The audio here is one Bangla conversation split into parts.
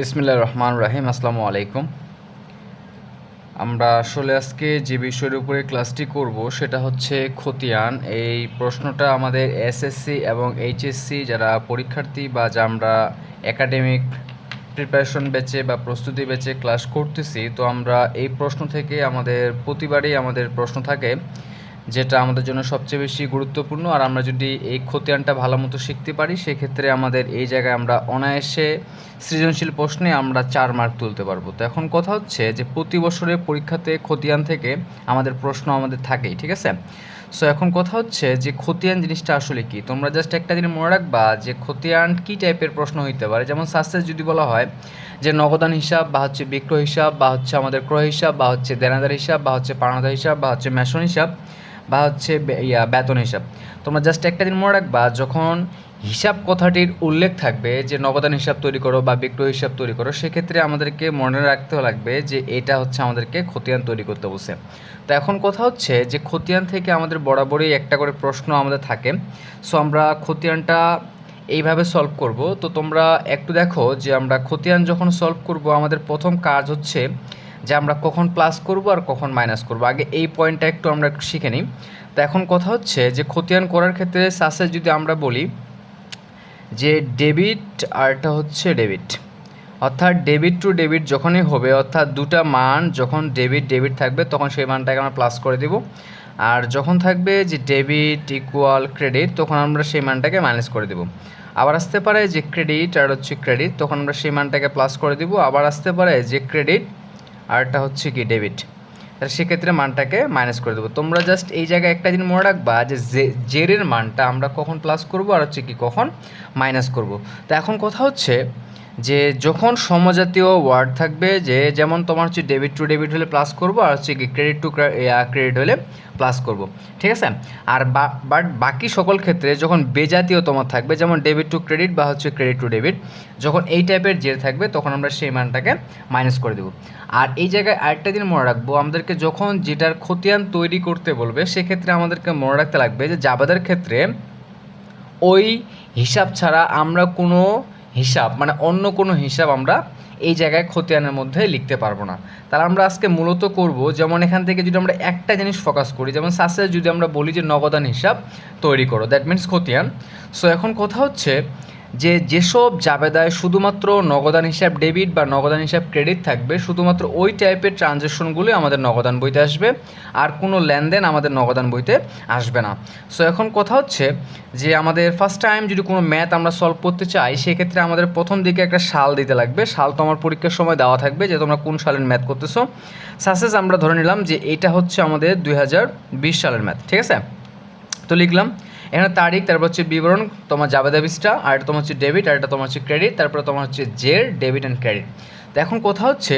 বিসমিল্লাহ রহমান রাহিম, আসসালামু আলাইকুম। আমরা আসলে আজকে যে বিষয়ের উপরে ক্লাসটি করব সেটা হচ্ছে খতিয়ান। এই প্রশ্নটা আমাদের এসএসসি এবং এইচএসসি যারা পরীক্ষার্থী বা যা আমরা একাডেমিক প্রিপারেশন বেচে বা প্রস্তুতি বেচে ক্লাস করতেছি, তো আমরা এই প্রশ্ন থেকে আমাদের প্রতিবারই আমাদের প্রশ্ন থাকে। যেটা আমাদের জন্য সবচেয়ে বেশি গুরুত্বপূর্ণ, আর আমরা যদি এই খতিয়ানটা ভালো মতো শিখতে পারি, সেক্ষেত্রে আমাদের এই জায়গায় আমরা অনায়াসে সৃজনশীল প্রশ্নে আমরা চার মার্ক তুলতে পারব। তো এখন কথা হচ্ছে যে প্রতি বছরের পরীক্ষাতে খতিয়ান থেকে আমাদের প্রশ্ন আমাদের থাকেই, ঠিক আছে? সো এখন কথা হচ্ছে যে খতিয়ান জিনিসটা আসলে কি? তোমরা জাস্ট একটা জিনিস মনে রাখবা যে খতিয়ান কি টাইপের প্রশ্ন হইতে পারে? যেমন সাকসেস যদি বলা হয় যে নগদান হিসাব বা হচ্ছে বিক্রয় হিসাব বা হচ্ছে আমাদের ক্রয় হিসাব বা হচ্ছে দেনাদার হিসাব বা হচ্ছে পাওনাদার হিসাব বা হচ্ছে মেশন হিসাব বা হচ্ছে বেতন হিসাব। তোমরা জাস্ট একটা দিন মনে রাখবা, যখন হিসাব কথাটির উল্লেখ থাকবে যে নগদান হিসাব তৈরি করো বা বিক্রয় হিসাব তৈরি করো, সেক্ষেত্রে আমাদেরকে মনে রাখতে লাগবে যে এটা হচ্ছে আমাদেরকে খতিয়ান তৈরি করতে বসে তো এখন কথা হচ্ছে যে খতিয়ান থেকে আমাদের বরাবরই একটা করে প্রশ্ন আমাদের থাকে। সো আমরা খতিয়ানটা এইভাবে সলভ করব। তো তোমরা একটু দেখো যে আমরা খতিয়ান যখন সলভ করব, আমাদের প্রথম কাজ হচ্ছে যে আমরা কখন প্লাস করব আর কখন মাইনাস করব। আগে এই পয়েন্টটা একটু আমরা একটু শিখে নিই। তো এখন কথা হচ্ছে যে খতিয়ান করার ক্ষেত্রে সাসেস যদি আমরা বলি, যে ডেবিট আরটা হচ্ছে ডেবিট অর্থাৎ ডেবিট টু ডেবিট যখনই হবে, অর্থাৎ দুটা মান যখন ডেবিট ডেবিট থাকবে, তখন সেই মানটাকে আমরা প্লাস করে দিব। আর যখন থাকবে যে ডেবিট ইকুয়াল ক্রেডিট তখন আমরা সেই মানটাকে মাইনাস করে দেব। আবার আসতে পারে যে ক্রেডিট আর হচ্ছে ক্রেডিট তখন আমরা সেই মানটাকে প্লাস করে দিব। আবার আসতে পারে যে ক্রেডিট আরটা হচ্ছে কি ডেবিট তাহলে সেক্ষেত্রে মানটাকে মাইনাস করে দেবো। তোমরা জাস্ট এই জায়গায় একটা দিন মনে রাখবা যে জেরের মানটা আমরা কখন প্লাস করব আর হচ্ছে কি কখন মাইনাস করব। তো এখন কথা হচ্ছে যে যখন সমজাতীয় ওয়ার্ড থাকবে, যে যেমন তোমার হচ্ছে ডেবিট টু ডেবিট হলে প্লাস করব, আর হচ্ছে ক্রেডিট টু ক্রেডিট হলে প্লাস করব। ঠিক আছে? আর বাট বাকি সকল ক্ষেত্রে যখন বেজাতীয় তোমার থাকবে, যেমন ডেবিট টু ক্রেডিট বা হচ্ছে ক্রেডিট টু ডেবিট যখন এই টাইপের জের থাকবে, তখন আমরা সেই মানটাকে মাইনাস করে দেবো। আর এই জায়গায় আরেকটা দিন মনে রাখব, আমাদেরকে যখন যেটার খতিয়ান তৈরি করতে বলবে, সেক্ষেত্রে আমাদেরকে মনে রাখতে লাগবে যে জাবাদের ক্ষেত্রে ওই হিসাব ছাড়া আমরা কোনো হিসাব মানে অন্য কোনো হিসাব আমরা এই জায়গায় খতিয়ানের মধ্যে লিখতে পারব না। তাহলে আমরা আজকে মূলত করব যেমন এখান থেকে যদি আমরা একটা জিনিস ফোকাস করি, যেমন সাসে যদি আমরা বলি যে নগদান হিসাব তৈরি করো দ্যাট মিনস খতিয়ান। সো এখন কথা হচ্ছে যে যেসব জাবেদায় শুধুমাত্র নগদান হিসাব ডেবিট বা নগদান হিসাব ক্রেডিট থাকবে, শুধুমাত্র ওই টাইপের ট্রানজ্যাকশনগুলি আমাদের নগদান বইতে আসবে আর কোনো লেনদেন আমাদের নগদান বইতে আসবে না। সো এখন কথা হচ্ছে যে আমাদের ফার্স্ট টাইম যদি কোনো ম্যাথ আমরা সলভ করতে চাই, সেক্ষেত্রে আমাদের প্রথম দিকে একটা সাল দিতে লাগবে। সাল তো আমার পরীক্ষার সময় দেওয়া থাকবে যে তোমরা কোন সালের ম্যাথ করতেছো। সাসেস আমরা ধরে নিলাম যে এটা হচ্ছে আমাদের দুই হাজার বিশ সালের ম্যাথ ঠিক আছে? তো লিখলাম এখানে তারিখ, তারপর হচ্ছে বিবরণ, তোমার জাবেদা বিসটা আর এটা তোমার হচ্ছে ডেবিট আর এটা তোমার হচ্ছে ক্রেডিট তারপরে তোমার হচ্ছে জের ডেবিট অ্যান্ড ক্রেডিট তো এখন কথা হচ্ছে,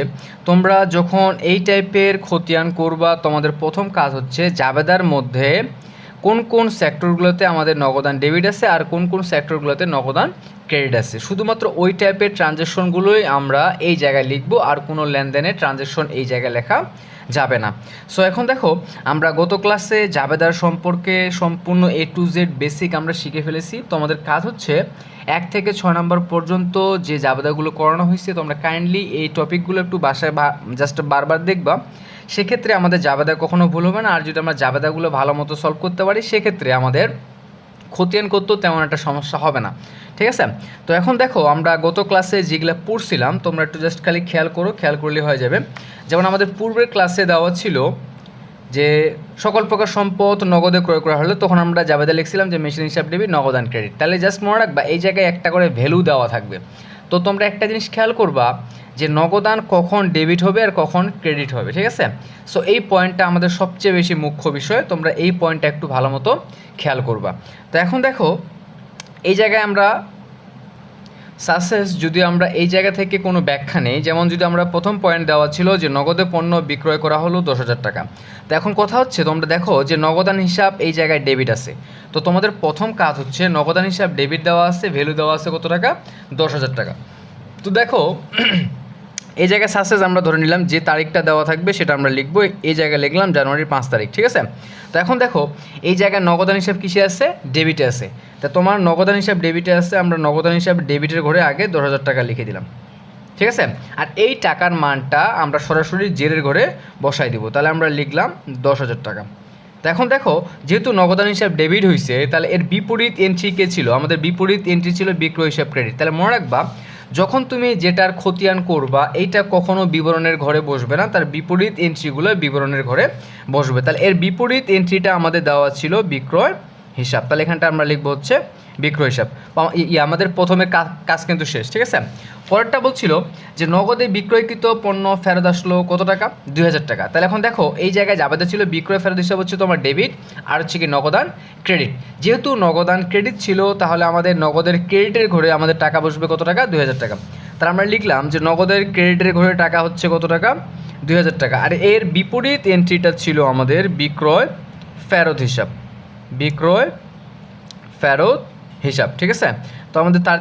তোমরা যখন এই টাইপের খতিয়ান করবা, তোমাদের প্রথম কাজ হচ্ছে জাবেদার মধ্যে কোন কোন সেক্টরগুলোতে আমাদের নগদান ডেবিট আছে আর কোন কোন সেক্টরগুলোতে নগদান ক্রেডিট আছে? শুধুমাত্র ওই টাইপের ট্রানজ্যাকশনগুলোই আমরা এই জায়গায় লিখব আর কোনো লেনদেনের ট্রানজ্যাকশন এই জায়গায় লেখা যাবে না। সো এখন দেখো, আমরা গত ক্লাসে জাবেদার সম্পর্কে সম্পূর্ণ এ টু জেড বেসিক আমরা শিখে ফেলেছি। তো আমাদের কাজ হচ্ছে এক থেকে ছয় নম্বর পর্যন্ত যে জাবেদাগুলো করানো হয়েছে তোমরা কাইন্ডলি এই টপিকগুলো একটু বাসায় জাস্ট বারবার দেখবা। সেক্ষেত্রে আমাদের জাবেদা কখনো ভুল হবে না। আর যদি আমরা জাবেদাগুলো ভালো মতো সলভ করতে পারি, সেক্ষেত্রে আমাদের খতিয়ান করতেও তেমন একটা সমস্যা হবে না। ঠিক আছে? তো এখন দেখো, আমরা গত ক্লাসে যেগুলো পড়ছিলাম, তোমরা একটু জাস্ট খালি খেয়াল করো, খেয়াল করলে হয়ে যাবে। যেমন আমাদের পূর্বের ক্লাসে দেওয়া ছিল যে, সকল প্রকার সম্পদ নগদে ক্রয় করা হলো, তখন আমরা জাবেদা লিখছিলাম যে মেশিন হিসাব ডেবিট নগদান ক্রেডিট তাহলে জাস্ট মনে রাখবা, এই জায়গায় একটা করে ভ্যালু দেওয়া থাকবে। তো তোমরা একটা জিনিস খেয়াল করবা যে নগদান কখন ডেবিট হবে আর কখন ক্রেডিট হবে, ঠিক আছে? সো এই পয়েন্টটা আমাদের সবচেয়ে বেশি মুখ্য বিষয়, তোমরা এই পয়েন্টটা একটু ভালো মতো খেয়াল করবা। তো এখন দেখো, এই জায়গায় আমরা সাকসেস যদি আমরা এই জায়গা থেকে কোনো ব্যাখ্যা নেই, যেমন যদি আমরা প্রথম পয়েন্ট দেওয়া ছিল যে নগদে পণ্য বিক্রয় করা হলো দশ হাজার টাকা। তো এখন কথা হচ্ছে, তোমরা দেখো যে নগদান হিসাব এই জায়গায় ডেবিট আছে। তো তোমাদের প্রথম কাজ হচ্ছে নগদান হিসাব ডেবিট দেওয়া আছে ভ্যালু দেওয়া আছে কত টাকা? দশ হাজার টাকা। তো দেখো এই জায়গায় সাকসেস আমরা ধরে নিলাম, যে তারিখটা দেওয়া থাকবে সেটা আমরা লিখব। এই জায়গায় লিখলাম জানুয়ারির পাঁচ তারিখ, ঠিক আছে? তো এখন দেখো, এই জায়গায় নগদান হিসাব কিসে আছে? ডেবিটে আছে। তা তোমার নগদান হিসাব ডেবিটে আছে, আমরা নগদান হিসাব ডেবিটের ঘরে আগে দশ হাজার টাকা লিখে দিলাম। ঠিক আছে? আর এই টাকার মানটা আমরা সরাসরি জেরের ঘরে বসাই দিব। তাহলে আমরা লিখলাম দশ হাজার টাকা। তো এখন দেখো, যেহেতু নগদান হিসাব ডেবিট হয়েছে তাহলে এর বিপরীত এন্ট্রি কে ছিল? আমাদের বিপরীত এন্ট্রি ছিল বিক্রয় হিসাব ক্রেডিট তাহলে মনে রাখবা যখন তুমি যেটার খতিয়ান করবা, এইটা কখনো বিবরণের ঘরে বসবে না, তার বিপরীত এন্ট্রিগুলো বিবরণের ঘরে বসবে। তাহলে এর বিপরীত এন্ট্রিটা আমাদের দেওয়া ছিল বিক্রয় হিসাব। তাহলে এখানটা আমরা লিখব হচ্ছে বিক্রয় হিসাব। আমাদের প্রথমে কাজ কিন্তু শেষ, ঠিক আছে? পরেরটা বলছিল যে নগদে বিক্রয়কৃত পণ্য ফেরত আসলো কত টাকা? দুই হাজার টাকা। তাহলে এখন দেখো, এই জায়গায় যাবে ছিল বিক্রয় ফেরত হিসাব হচ্ছে তোমার ডেবিট আর হচ্ছে কি নগদান ক্রেডিট। যেহেতু নগদান ক্রেডিট ছিল, তাহলে আমাদের নগদের ক্রেডিটের ঘরে আমাদের টাকা বসবে কত টাকা? দুই হাজার টাকা। তাহলে আমরা লিখলাম যে নগদের ক্রেডিটের ঘরে টাকা হচ্ছে কত টাকা? দুই হাজার টাকা। আর এর বিপরীত এন্ট্রিটা ছিল আমাদের বিক্রয় ফেরত হিসাব। বিক্রয়, ফেরত, হিসাব, ঠিক আছে? তো আমাদের তার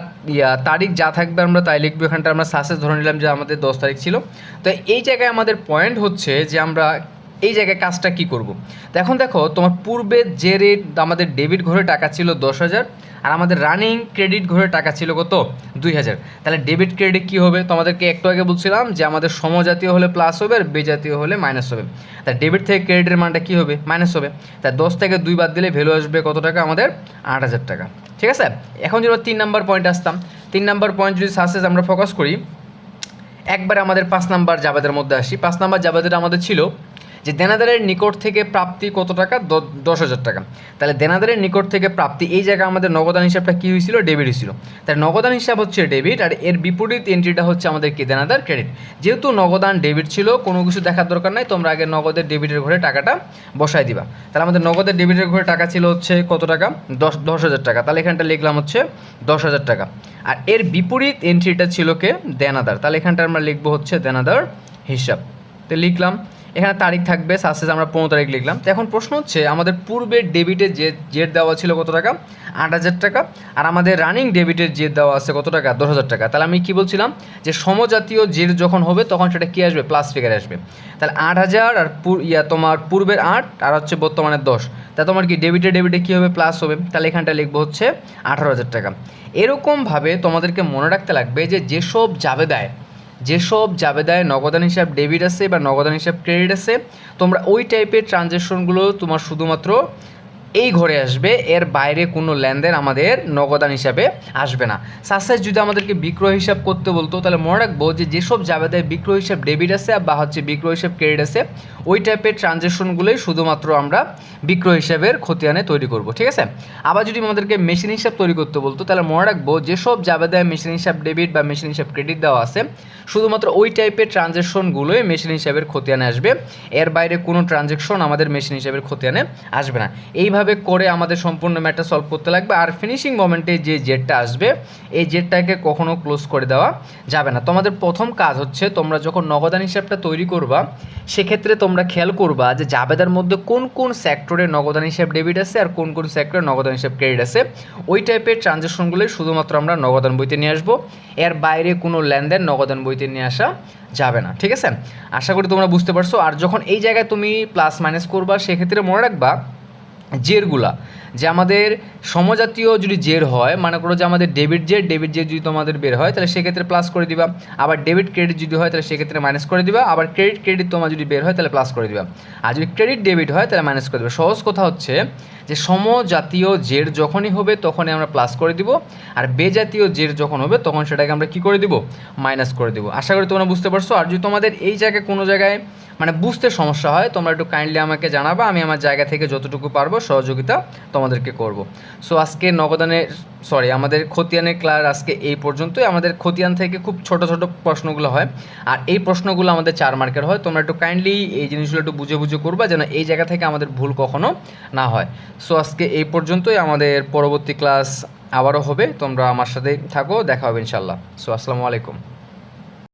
তারিখ যা থাকবে আমরা তাই লিখব। এখানটা আমরা সাসেস ধরে নিলাম যে আমাদের দশ তারিখ ছিল। তো এই জায়গায় আমাদের পয়েন্ট হচ্ছে যে আমরা এই জায়গায় কাজটা কি করব? তো এখন দেখো, তোমার পূর্বে যে রেট আমাদের ডেবিট ঘরে টাকা ছিল দশ হাজার আর আমাদের রানিং ক্রেডিট ঘরে টাকা ছিল কত? দুই হাজার। তাহলে ডেবিট ক্রেডিট কী হবে? তোমাদেরকে একটু আগে বলছিলাম যে আমাদের সমজাতীয় হলে প্লাস হবে আর বেজাতীয় হলে মাইনাস হবে। তা ডেবিট থেকে ক্রেডিটের মানটা কী হবে? মাইনাস হবে। তা দশ থেকে দুই বাদ দিলে ভ্যালু আসবে কত টাকা? আমাদের আট হাজার টাকা। ঠিক আছে? এখন যদি তিন নাম্বার পয়েন্ট আসতাম, তিন নাম্বার পয়েন্ট যদি সাকসেস আমরা ফোকাস করি, একবার আমাদের পাঁচ নাম্বার জাবেদের মধ্যে আসি। পাঁচ নাম্বার জাবেদের আমাদের ছিল যে দেনাদারের নিকট থেকে প্রাপ্তি কত টাকা? দশ হাজার টাকা। তাহলে দেনাদারের নিকট থেকে প্রাপ্তি, এই জায়গায় আমাদের নগদান হিসাবটা কী হয়েছিল? ডেবিট হয়েছিল। তাহলে নগদান হিসাব হচ্ছে ডেবিট, আর এর বিপরীত এন্ট্রিটা হচ্ছে আমাদের কি? দেনাদার ক্রেডিট যেহেতু নগদান ডেবিট ছিল, কোনো কিছু দেখার দরকার নাই, তোমরা আগে নগদের ডেবিটের ঘরে টাকাটা বসাই দিবা। তাহলে আমাদের নগদের ডেবিটের ঘরে টাকা ছিল হচ্ছে কত টাকা? দশ দশ হাজার টাকা। তাহলে এখানটা লিখলাম হচ্ছে দশ হাজার টাকা। আর এর বিপরীত এন্ট্রিটা ছিল কে? দেনাদার। তাহলে এখানটা আমরা লিখব হচ্ছে দেনাদার হিসাব। তো লিখলাম এখানে তারিখ থাকবে সাসেস আমরা পনেরো তারিখ লিখলাম। তো এখন প্রশ্ন হচ্ছে, আমাদের পূর্বের ডেবিটের যে জেট দেওয়া ছিল কত টাকা? আট হাজার টাকা। আর আমাদের রানিং ডেবিটের জেট দেওয়া আছে কত টাকা? দশ হাজার টাকা। তাহলে আমি কি বলছিলাম যে সমজাতীয় জেট যখন হবে, তখন সেটা কি আসবে? প্লাস ফিগারে আসবে। তাহলে আট হাজার আর ইয়া, তোমার পূর্বের আট আর হচ্ছে বর্তমানে দশ। তা তোমার কি ডেবিটে ডেবিটে কী হবে? প্লাস হবে। তাহলে এখানটা লিখব হচ্ছে আঠারো হাজার টাকা। এরকমভাবে তোমাদেরকে মনে রাখতে লাগবে যে যেসব জাবেদায় যেসব জাবেদায় নগদান হিসাব ডেবিট আছে বা নগদান হিসাব ক্রেডিট আছে, তোমরা ওই টাইপের ট্রানজ্যাকশনগুলো তোমার শুধুমাত্র এই ঘরে আসবে, এর বাইরে কোনো লেনদেন আমাদের নগদান হিসাবে আসবে না। সাসাস যদি আমাদেরকে বিক্রয় হিসাব করতে বলতো, তাহলে মনে রাখব যে যেসব জাবেদায় বিক্রয় হিসাব ডেবিট আছে বা হচ্ছে বিক্রয় হিসাব ক্রেডিট আছে, ওই টাইপের ট্রানজ্যাকশনগুলোই শুধুমাত্র আমরা বিক্রয় হিসাবের খতিয়ানে তৈরি করব, ঠিক আছে? আবার যদি আমাদেরকে মেশিন হিসাব তৈরি করতে বলতো, তাহলে মনে রাখব যেসব জাবেদায় মেশিন হিসাব ডেবিট বা মেশিন হিসাব ক্রেডিট দেওয়া আছে, শুধুমাত্র ওই টাইপের ট্রানজ্যাকশনগুলোই মেশিন হিসাবের খতিয়ানে আসবে। এর বাইরে কোনো ট্রানজ্যাকশন আমাদের মেশিন হিসাবের খতিয়ানে আসবে না। এইভাবে করে আমাদের সম্পূর্ণ ম্যাটার সলভ করতে লাগবে আর ফিনিশিং মোমেন্টে যে জেটটা আসবে, এই জেটটাকে কখনো ক্লোজ করে দেওয়া যাবে না। তোমাদের প্রথম কাজ হচ্ছে তোমরা যখন নগদান হিসাবটা তৈরি করবা, সেক্ষেত্রে তোমরা খেয়াল করবা যে জাবেদার মধ্যে কোন কোন সেক্টরে নগদান হিসাব ডেবিট আছে আর কোন কোন সেক্টরে নগদান হিসাব ক্রেডিট আছে। ওই টাইপের ট্রানজ্যাকশনগুলোই শুধুমাত্র আমরা নগদান বইতে নিয়ে আসব। এর বাইরে কোনো লেনদেন নগদান বইতে নিয়ে আসা যাবে না, ঠিক আছে? আশা করি তোমরা বুঝতে পারছ। আর যখন এই জায়গায় তুমি প্লাস মাইনাস করবা, সেক্ষেত্রে মনে রাখবা জেরগুলা। যে আমাদের সমজাতীয় যদি জের হয়, মনে করো যে আমাদের ডেবিট জের ডেবিট জের যদি তোমাদের বের হয়, তাহলে সেক্ষেত্রে প্লাস করে দিবা। আবার ডেবিট ক্রেডিট যদি হয়, তাহলে সেক্ষেত্রে মাইনাস করে দিবা। আবার ক্রেডিট ক্রেডিট তোমার যদি বের হয়, তাহলে প্লাস করে দিবা। আর যদি ক্রেডিট ডেবিট হয়, তাহলে মাইনাস করে দিবা। সহজ কথা হচ্ছে যে সমজাতীয় জের যখনই হবে, তখনই আমরা প্লাস করে দিব। আর বেজাতীয় জের যখন হবে, তখন সেটাকে আমরা কি করে দিব? মাইনাস করে দিব। আশা করি তোমরা বুঝতে পারছ। আর যদি তোমাদের এই জায়গায় কোনো জায়গায় মানে বুঝতে সমস্যা হয়, তোমরা একটু কাইন্ডলি আমাকে জানাবা। আমি আমার জায়গা থেকে যতটুকু পারব সহযোগিতা তোমাদেরকে করব। সো আজকে নগদানের সরি আমাদের খতিয়ানের ক্লাস আজকে এই পর্যন্তই। আমাদের খতিয়ান থেকে খুব ছোট ছোট প্রশ্নগুলো হয়। আর এই প্রশ্নগুলো আমাদের চার মার্কের হয়। তোমরা একটু কাইন্ডলি এই জিনিসগুলো একটু বুঝে বুঝে করবা যেন এই জায়গা থেকে আমাদের ভুল কখনো না হয়। সো আজকে এই পর্যন্তই। আমাদের পরবর্তী ক্লাস আবারও হবে। তোমরা আমার সাথে থাকো। দেখা হবে ইনশাল্লাহ সো আসসালামু আলাইকুম।